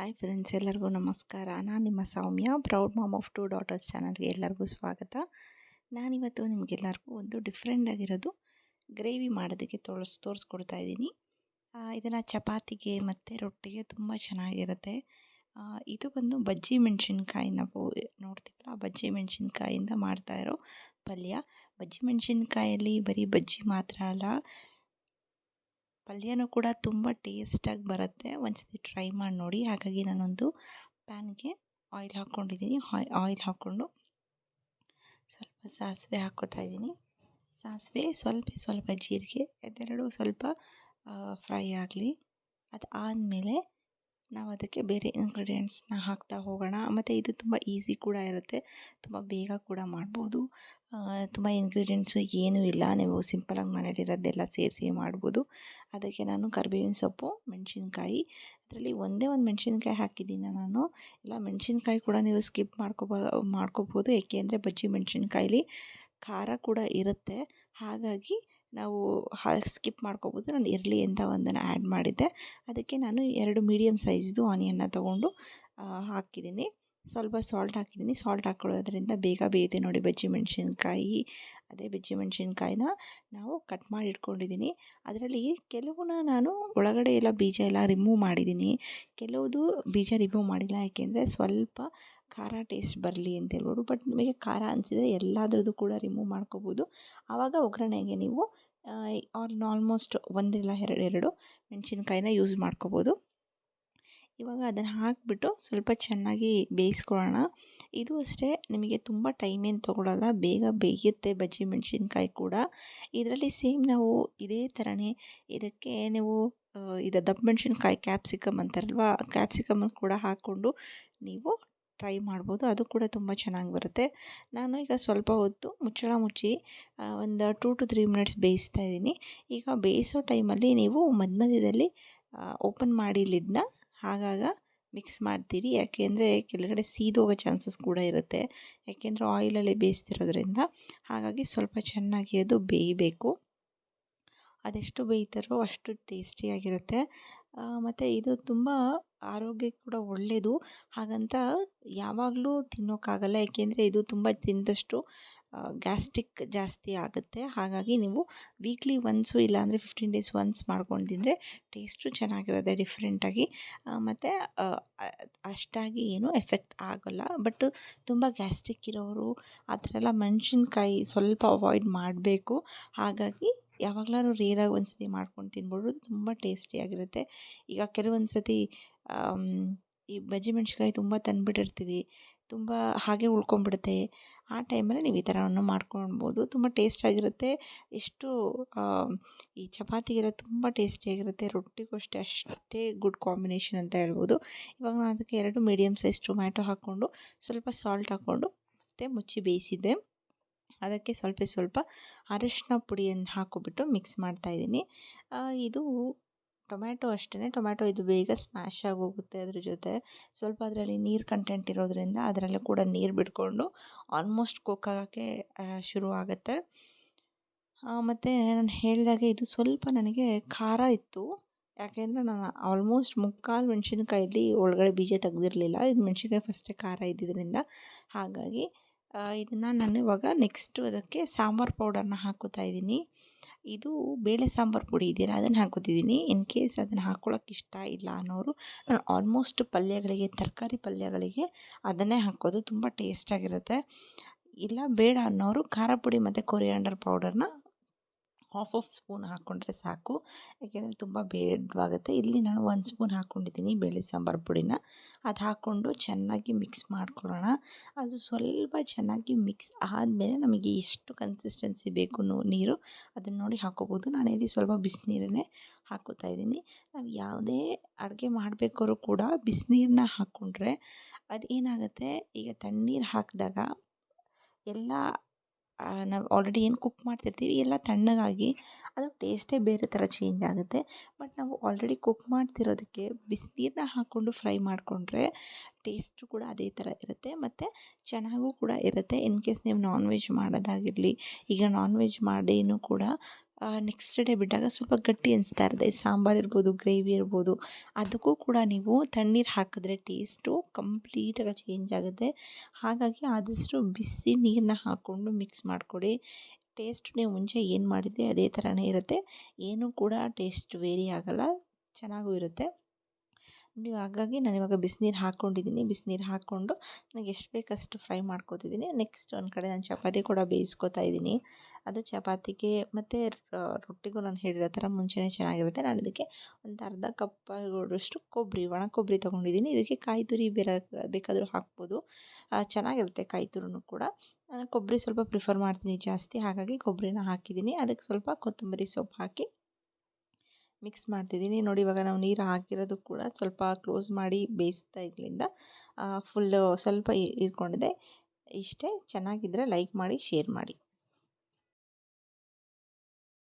Hi friends ಎಲ್ಲರಿಗೂ ನಮಸ್ಕಾರ. ನಾನು ನಿಮ್ಮ Soumya proud mom of two daughters ಚಾನಲ್ಗೆ ಎಲ್ಲರಿಗೂ ಸ್ವಾಗತ. ನಾನಿವತ್ತು ನಿಮಗೆಲ್ಲರಿಗೂ ಒಂದು ಡಿಫ್ರೆಂಟ್ ಆಗಿರೋದು ಗ್ರೇವಿ ಮಾಡೋದಕ್ಕೆ ತೋರಿಸ್, ತೋರಿಸ್ಕೊಡ್ತಾ ಇದ್ದೀನಿ. ಇದನ್ನು ಚಪಾತಿಗೆ ಮತ್ತು ರೊಟ್ಟಿಗೆ ತುಂಬ ಚೆನ್ನಾಗಿರುತ್ತೆ. ಇದು ಬಂದು ಬಜ್ಜಿ ಮೆಣಸಿನ್ಕಾಯಿ. ನಾವು ನೋಡ್ತೀವಲ್ಲ, ಬಜ್ಜಿ ಮೆಣಸಿನ್ಕಾಯಿಂದ ಮಾಡ್ತಾ ಇರೋ ಪಲ್ಯ. ಬಜ್ಜಿ ಮೆಣಸಿನ್ಕಾಯಲ್ಲಿ ಬರೀ ಬಜ್ಜಿ ಮಾತ್ರ ಅಲ್ಲ ಪಲ್ಯನೂ ಕೂಡ ತುಂಬ ಟೇಸ್ಟಾಗಿ ಬರುತ್ತೆ. ಒಂದ್ಸತಿ ಟ್ರೈ ಮಾಡಿ ನೋಡಿ. ಹಾಗಾಗಿ ನಾನೊಂದು ಪ್ಯಾನ್ಗೆ ಆಯಿಲ್ ಹಾಕ್ಕೊಂಡಿದ್ದೀನಿ. ಆಯಿಲ್ ಹಾಕ್ಕೊಂಡು ಸ್ವಲ್ಪ ಸಾಸಿವೆ ಹಾಕ್ಕೋತಾ ಇದ್ದೀನಿ. ಸಾಸಿವೆ ಸ್ವಲ್ಪ ಸ್ವಲ್ಪ ಜೀರಿಗೆ ಅದೆರಡು ಸ್ವಲ್ಪ ಫ್ರೈ ಆಗಲಿ. ಅದು ಆದಮೇಲೆ ನಾವು ಅದಕ್ಕೆ ಬೇರೆ ಇಂಗ್ರೀಡಿಯೆಂಟ್ಸ್ನ ಹಾಕ್ತಾ ಹೋಗೋಣ. ಮತ್ತು ಇದು ತುಂಬ ಈಸಿ ಕೂಡ ಇರುತ್ತೆ. ತುಂಬ ಬೇಗ ಕೂಡ ಮಾಡ್ಬೋದು. ತುಂಬ ಇಂಗ್ರೀಡಿಯೆಂಟ್ಸು ಏನೂ ಇಲ್ಲ. ನೀವು ಸಿಂಪಲಾಗಿ ಮನೇಲಿರೋದೆಲ್ಲ ಸೇರಿಸಿ ಮಾಡ್ಬೋದು. ಅದಕ್ಕೆ ನಾನು ಕರಿಬೇವಿನ ಸೊಪ್ಪು, ಮೆಣಸಿನ್ಕಾಯಿ. ಅದರಲ್ಲಿ ಒಂದೇ ಒಂದು ಮೆಣಸಿನ್ಕಾಯಿ ಹಾಕಿದ್ದೀನಿ ನಾನು. ಇಲ್ಲ, ಮೆಣಸಿನ್ಕಾಯಿ ಕೂಡ ನೀವು ಸ್ಕಿಪ್ ಮಾಡ್ಕೋಬೋ, ಮಾಡ್ಕೋಬೋದು. ಏಕೆಂದರೆ ಬಜ್ಜಿ ಮೆಣಸಿನ್ಕಾಯಲ್ಲಿ ಖಾರ ಕೂಡ ಇರುತ್ತೆ. ಹಾಗಾಗಿ ನಾವು ಸ್ಕಿಪ್ ಮಾಡ್ಕೊಬೋದು. ನಾನು ಇರಲಿ ಅಂತ ಒಂದನ್ನು ಆ್ಯಡ್ ಮಾಡಿದ್ದೆ. ಅದಕ್ಕೆ ನಾನು ಎರಡು ಮೀಡಿಯಮ್ ಸೈಜ್ದು ಆನಿಯನ್ನ ತಗೊಂಡು ಹಾಕಿದ್ದೀನಿ. ಸ್ವಲ್ಪ ಸಾಲ್ಟ್ ಹಾಕಿದ್ದೀನಿ. ಸಾಲ್ಟ್ ಹಾಕ್ಕೊಳ್ಳೋದ್ರಿಂದ ಬೇಗ ಬೇಯುತ್ತೆ ನೋಡಿ ಬಜ್ಜಿ ಮೆಣಸಿನ್ಕಾಯಿ. ಅದೇ ಬಜ್ಜಿ ಮೆಣಸಿನ್ಕಾಯಿನ ನಾವು ಕಟ್ ಮಾಡಿ ಇಟ್ಕೊಂಡಿದ್ದೀನಿ. ಅದರಲ್ಲಿ ಕೆಲವನ್ನ ನಾನು ಒಳಗಡೆ ಎಲ್ಲ ಬೀಜ ಎಲ್ಲ ರಿಮೂವ್ ಮಾಡಿದ್ದೀನಿ. ಕೆಲವುದು ಬೀಜ ರಿಮೂವ್ ಮಾಡಿಲ್ಲ. ಯಾಕೆಂದರೆ ಸ್ವಲ್ಪ ಖಾರ ಟೇಸ್ಟ್ ಬರಲಿ ಅಂತ ಹೇಳ್ಬೋದು. ಬಟ್ ನಿಮಗೆ ಖಾರ ಅನಿಸಿದರೆ ಎಲ್ಲದರದ್ದು ಕೂಡ ರಿಮೂವ್ ಮಾಡ್ಕೋಬೋದು. ಆವಾಗ ಒಗ್ಗರಣೆಗೆ ನೀವು ಆಲ್ ಆಲ್ಮೋಸ್ಟ್ ಒಂದಿಲ್ಲ ಎರಡು ಎರಡು ಮೆಣಸಿನ್ಕಾಯಿನ ಯೂಸ್ ಮಾಡ್ಕೋಬೋದು. ಇವಾಗ ಅದನ್ನು ಹಾಕಿಬಿಟ್ಟು ಸ್ವಲ್ಪ ಚೆನ್ನಾಗಿ ಬೇಯಿಸ್ಕೊಳ್ಳೋಣ. ಇದು ಅಷ್ಟೇ, ನಿಮಗೆ ತುಂಬ ಟೈಮ್ ಏನು ತೊಗೊಳಲ್ಲ, ಬೇಗ ಬೇಯುತ್ತೆ ಬಜ್ಜಿ ಮೆಣಸಿನ್ಕಾಯಿ ಕೂಡ. ಇದರಲ್ಲಿ ಸೇಮ್ ನಾವು ಇದೇ ಥರನೇ ಇದಕ್ಕೆ ನೀವು ಇದು ದಪ್ಪ ಮೆಣಸಿನ್ಕಾಯಿ ಕ್ಯಾಪ್ಸಿಕಮ್ ಅಂತಾರಲ್ವ ಕ್ಯಾಪ್ಸಿಕಮ್ ಕೂಡ ಹಾಕ್ಕೊಂಡು ನೀವು ಟ್ರೈ ಮಾಡ್ಬೋದು. ಅದು ಕೂಡ ತುಂಬ ಚೆನ್ನಾಗಿ ಬರುತ್ತೆ. ನಾನು ಈಗ ಸ್ವಲ್ಪ ಹೊತ್ತು ಮುಚ್ಚಳ ಮುಚ್ಚಿ ಒಂದು ಟೂ ಟು ತ್ರೀ ಮಿನಿಟ್ಸ್ ಬೇಯಿಸ್ತಾ ಇದ್ದೀನಿ. ಈಗ ಬೇಯಿಸೋ ಟೈಮಲ್ಲಿ ನೀವು ಮಧ್ಯ ಮಧ್ಯದಲ್ಲಿ ಓಪನ್ ಮಾಡಿ ಲಿಡ್ನ ಆಗಾಗ ಮಿಕ್ಸ್ ಮಾಡ್ತೀರಿ. ಯಾಕೆಂದರೆ ಕೆಳಗಡೆ ಸೀದೋಗೋ ಚಾನ್ಸಸ್ ಕೂಡ ಇರುತ್ತೆ. ಯಾಕೆಂದರೆ ಆಯಿಲಲ್ಲಿ ಬೇಯಿಸ್ತಿರೋದ್ರಿಂದ ಹಾಗಾಗಿ ಸ್ವಲ್ಪ ಚೆನ್ನಾಗಿ ಅದು ಬೇಯಬೇಕು. ಅದೆಷ್ಟು ಬೇಯ್ತಾರೋ ಅಷ್ಟು ಟೇಸ್ಟಿಯಾಗಿರುತ್ತೆ ಮತ್ತು ಇದು ತುಂಬ ಆರೋಗ್ಯಕ್ಕೆ ಕೂಡ ಒಳ್ಳೆಯದು ಹಾಗಂತ ಯಾವಾಗಲೂ ತಿನ್ನೋಕ್ಕಾಗಲ್ಲ. ಏಕೆಂದರೆ ಇದು ತುಂಬ ತಿಂದಷ್ಟು ಗ್ಯಾಸ್ಟ್ರಿಕ್ ಜಾಸ್ತಿ ಆಗುತ್ತೆ. ಹಾಗಾಗಿ ನೀವು ವೀಕ್ಲಿ ಒನ್ಸು ಇಲ್ಲಾಂದರೆ ಫಿಫ್ಟೀನ್ ಡೇಸ್ ಒನ್ಸ್ ಮಾಡ್ಕೊಂಡು ತಿಂದರೆ ಟೇಸ್ಟು ಚೆನ್ನಾಗಿರುತ್ತೆ ಡಿಫ್ರೆಂಟಾಗಿ ಮತ್ತು ಅಷ್ಟಾಗಿ ಏನೂ ಎಫೆಕ್ಟ್ ಆಗೋಲ್ಲ. ಬಟ್ ತುಂಬ ಗ್ಯಾಸ್ಟಿಕ್ ಇರೋರು ಆ ಥರ ಎಲ್ಲ ಮೆಣಸಿನ್ಕಾಯಿ ಸ್ವಲ್ಪ ಅವಾಯ್ಡ್ ಮಾಡಬೇಕು. ಹಾಗಾಗಿ ಯಾವಾಗ್ಲಾದ್ರು ರೇರಾಗಿ ಒಂದು ಸತಿ ಮಾಡ್ಕೊಂಡು ತಿನ್ಬೋದು. ತುಂಬ ಟೇಸ್ಟಿಯಾಗಿರುತ್ತೆ ಈಗ ಕೆಲವೊಂದು ಸತಿ ಈ ಬಜ್ಜಿ ಮೆಣ್ಸಿನ್ಕಾಯಿ ತುಂಬ ತಂದುಬಿಟ್ಟಿರ್ತೀವಿ. ತುಂಬ ಹಾಗೆ ಉಳ್ಕೊಂಬಿಡುತ್ತೆ ಆ ಟೈಮಲ್ಲಿ ನೀವು ಈ ಥರವನ್ನು ಮಾಡ್ಕೊಳ್ಬೋದು. ತುಂಬ ಟೇಸ್ಟಾಗಿರುತ್ತೆ ಎಷ್ಟು ಈ ಚಪಾತಿಗೆಲ್ಲ ತುಂಬ ಟೇಸ್ಟಿಯಾಗಿರುತ್ತೆ ರೊಟ್ಟಿಗೂ ಅಷ್ಟೇ ಅಷ್ಟೇ ಗುಡ್ ಕಾಂಬಿನೇಷನ್ ಅಂತ ಹೇಳ್ಬೋದು. ಇವಾಗ ನಾನು ಅದಕ್ಕೆ ಎರಡು ಮೀಡಿಯಮ್ ಸೈಜ್ ಟೊಮ್ಯಾಟೊ ಹಾಕ್ಕೊಂಡು, ಸ್ವಲ್ಪ ಸಾಲ್ಟ್ ಹಾಕ್ಕೊಂಡು ಮತ್ತು ಮುಚ್ಚಿ ಬೇಯಿಸಿದ್ದೆ ಅದಕ್ಕೆ ಸ್ವಲ್ಪ ಸ್ವಲ್ಪ ಅರಶಿನ ಪುಡಿಯನ್ನು ಹಾಕ್ಕೊಬಿಟ್ಟು ಮಿಕ್ಸ್ ಮಾಡ್ತಾಯಿದ್ದೀನಿ ಇದು ಟೊಮ್ಯಾಟೊ ಅಷ್ಟೇ ಟೊಮ್ಯಾಟೊ ಇದು ಬೇಗ ಸ್ಮ್ಯಾಶ್ ಆಗೋಗುತ್ತೆ ಅದ್ರ ಜೊತೆ. ಸ್ವಲ್ಪ ಅದರಲ್ಲಿ ನೀರು ಕಂಟೆಂಟ್ ಇರೋದರಿಂದ ಅದರಲ್ಲೂ ಕೂಡ ನೀರು ಬಿಟ್ಕೊಂಡು ಆಲ್ಮೋಸ್ಟ್ ಕುಕ್ ಶುರು ಆಗುತ್ತೆ. ಮತ್ತು ನಾನು ಹೇಳಿದಾಗೆ ಇದು ಸ್ವಲ್ಪ ನನಗೆ ಖಾರ ಇತ್ತು. ಯಾಕೆಂದರೆ ನಾನು ಆಲ್ಮೋಸ್ಟ್ ಮುಕ್ಕಾಲು ಮೆಣಸಿನ್ಕಾಯಲ್ಲಿ ಒಳಗಡೆ ಬೀಜ ತೆಗ್ದಿರಲಿಲ್ಲ. ಇದು ಮೆಣಸಿನ್ಕಾಯಿ ಫಸ್ಟೇ ಖಾರ ಇದ್ದಿದ್ದರಿಂದ ಹಾಗಾಗಿ ಇದನ್ನು ನಾನು ಇವಾಗ ನೆಕ್ಸ್ಟು ಅದಕ್ಕೆ ಸಾಂಬಾರು ಪೌಡರ್ನ ಹಾಕೋತಾ ಇದ್ದೀನಿ. ಇದು ಬೇಳೆ ಸಾಂಬಾರು ಪುಡಿ ಇದೆಯಲ್ಲ, ಅದನ್ನು ಹಾಕೋತಿದ್ದೀನಿ ಇನ್ ಕೇಸ್ ಅದನ್ನು ಹಾಕ್ಕೊಳ್ಳೋಕೆ ಇಷ್ಟ ಇಲ್ಲ ಅನ್ನೋರು, ನಾನು ಆಲ್ಮೋಸ್ಟ್ ಪಲ್ಯಗಳಿಗೆ, ತರಕಾರಿ ಪಲ್ಯಗಳಿಗೆ ಅದನ್ನೇ ಹಾಕೋದು ತುಂಬ ಟೇಸ್ಟಾಗಿರುತ್ತೆ ಇಲ್ಲ ಬೇಡ ಅನ್ನೋರು ಖಾರ ಪುಡಿ ಮತ್ತು ಕೊರಿಯಾಂಡರ್ ಪೌಡರ್ನ ಹಾಫ್ ಆಫ್ ಸ್ಪೂನ್ ಹಾಕ್ಕೊಂಡ್ರೆ ಸಾಕು. ಯಾಕೆಂದರೆ ತುಂಬ ಬೇಡವಾಗುತ್ತೆ. ಇಲ್ಲಿ ನಾನು ಒಂದು ಸ್ಪೂನ್ ಹಾಕ್ಕೊಂಡಿದ್ದೀನಿ ಬೇಳೆ ಸಾಂಬಾರು ಪುಡಿನ. ಅದು ಹಾಕ್ಕೊಂಡು ಚೆನ್ನಾಗಿ ಮಿಕ್ಸ್ ಮಾಡ್ಕೊಳ್ಳೋಣ. ಅದು ಸ್ವಲ್ಪ ಚೆನ್ನಾಗಿ ಮಿಕ್ಸ್ ಆದಮೇಲೆ ನಮಗೆ ಎಷ್ಟು ಕನ್ಸಿಸ್ಟೆನ್ಸಿ ಬೇಕು ನೀರು, ಅದನ್ನು ನೋಡಿ ಹಾಕೋಬೋದು. ಇಲ್ಲಿ ಸ್ವಲ್ಪ ಬಿಸಿನೀರನ್ನೇ ಹಾಕೋತಾ ಇದ್ದೀನಿ. ನಾವು ಯಾವುದೇ ಅಡುಗೆ ಮಾಡಬೇಕಾದ್ರು ಕೂಡ ಬಿಸಿನೀರನ್ನ ಹಾಕ್ಕೊಂಡ್ರೆ ಅದು ಏನಾಗುತ್ತೆ? ಈಗ ತಣ್ಣೀರು ಹಾಕಿದಾಗ ಎಲ್ಲ ನಾವು ಆಲ್ರೆಡಿ ಏನು ಕುಕ್ ಮಾಡ್ತಿರ್ತೀವಿ, ಎಲ್ಲ ತಣ್ಣಗಾಗಿ ಅದು ಟೇಸ್ಟೇ ಬೇರೆ ಥರ ಚೇಂಜ್ ಆಗುತ್ತೆ. ಬಟ್ ನಾವು ಆಲ್ರೆಡಿ ಕುಕ್ ಮಾಡ್ತಿರೋದಕ್ಕೆ ಬಿಸಿನೀರನ್ನ ಹಾಕ್ಕೊಂಡು ಫ್ರೈ ಮಾಡಿಕೊಂಡ್ರೆ ಟೇಸ್ಟು ಕೂಡ ಅದೇ ಥರ ಇರುತ್ತೆ. ಮತ್ತು ಚೆನ್ನಾಗೂ ಕೂಡ ಇರುತ್ತೆ. ಇನ್ ಕೇಸ್ ನೀವು ನಾನ್ ವೆಜ್ ಮಾಡೋದಾಗಿರಲಿ, ಈಗ ನಾನ್ ವೆಜ್ ಮಾಡಿನೂ ಕೂಡ ನೆಕ್ಸ್ಟ್ ಡೇ ಬಿಟ್ಟಾಗ ಸ್ವಲ್ಪ ಗಟ್ಟಿ ಅನಿಸ್ತಾ ಇರುತ್ತೆ. ಸಾಂಬಾರು ಇರ್ಬೋದು ಗ್ರೇವಿ ಇರ್ಬೋದು, ಅದಕ್ಕೂ ಕೂಡ ನೀವು ತಣ್ಣೀರು ಹಾಕಿದ್ರೆ ಟೇಸ್ಟು ಕಂಪ್ಲೀಟಾಗಿ ಚೇಂಜ್ ಆಗುತ್ತೆ. ಹಾಗಾಗಿ ಆದಷ್ಟು ಬಿಸಿ ನೀರನ್ನ ಹಾಕ್ಕೊಂಡು ಮಿಕ್ಸ್ ಮಾಡಿಕೊಡಿ. ಟೇಸ್ಟ್ ನೀವು ಮುಂಚೆ ಏನು ಮಾಡಿದ್ರಿ ಅದೇ ಥರನೇ ಇರುತ್ತೆ. ಏನೂ ಕೂಡ ಟೇಸ್ಟ್ ವೇರಿ ಆಗೋಲ್ಲ. ಚೆನ್ನಾಗೂ ಇರುತ್ತೆ. ನೀವು ಹಾಗಾಗಿ ನಾನು ಇವಾಗ ಬಿಸಿನೀರು ಹಾಕ್ಕೊಂಡಿದ್ದೀನಿ ಬಿಸಿನೀರು ಹಾಕ್ಕೊಂಡು ನನಗೆ ಎಷ್ಟು ಬೇಕಷ್ಟು ಫ್ರೈ ಮಾಡ್ಕೋತಿದ್ದೀನಿ. ನೆಕ್ಸ್ಟ್ ಒಂದು ಕಡೆ ನಾನು ಚಪಾತಿ ಕೂಡ ಬೇಯಿಸ್ಕೊತಾ ಇದ್ದೀನಿ. ಅದು ಚಪಾತಿಗೆ ಮತ್ತು ರೊಟ್ಟಿಗೂ ನಾನು ಹೇಳಿರೋ ಥರ ಮುಂಚೆನೇ ಚೆನ್ನಾಗಿರುತ್ತೆ. ನಾನು ಇದಕ್ಕೆ ಒಂದು ಅರ್ಧ ಕಪ್ಪಷ್ಟು ಕೊಬ್ಬರಿ, ಒಣ ಕೊಬ್ಬರಿ ತೊಗೊಂಡಿದ್ದೀನಿ. ಇದಕ್ಕೆ ಕಾಯಿ ತುರಿ ಬೇರೆ ಬೇಕಾದರೂ ಹಾಕ್ಬೋದು. ಚೆನ್ನಾಗಿರುತ್ತೆ ಕಾಯಿ ತುರಿನೂ ಕೂಡ. ನಾನು ಕೊಬ್ಬರಿ ಸ್ವಲ್ಪ ಪ್ರಿಫರ್ ಮಾಡ್ತೀನಿ ಜಾಸ್ತಿ. ಹಾಗಾಗಿ ಕೊಬ್ಬರಿನ ಹಾಕಿದ್ದೀನಿ. ಅದಕ್ಕೆ ಸ್ವಲ್ಪ ಕೊತ್ತಂಬರಿ ಸೊಪ್ಪು ಹಾಕಿ ಮಿಕ್ಸ್ ಮಾಡ್ತಿದ್ದೀನಿ. ನೋಡಿ, ಇವಾಗ ನಾವು ನೀರು ಹಾಕಿರೋದು ಕೂಡ ಸ್ವಲ್ಪ ಕ್ಲೋಸ್ ಮಾಡಿ ಬೇಯಿಸ್ತಾ ಇದ್ರಿಂದ ಫುಲ್ಲು ಸ್ವಲ್ಪ ಹೀರ್ಕೊಂಡಿದೆ ಇಷ್ಟೇ. ಚೆನ್ನಾಗಿದ್ರೆ ಲೈಕ್ ಮಾಡಿ, ಶೇರ್ ಮಾಡಿ.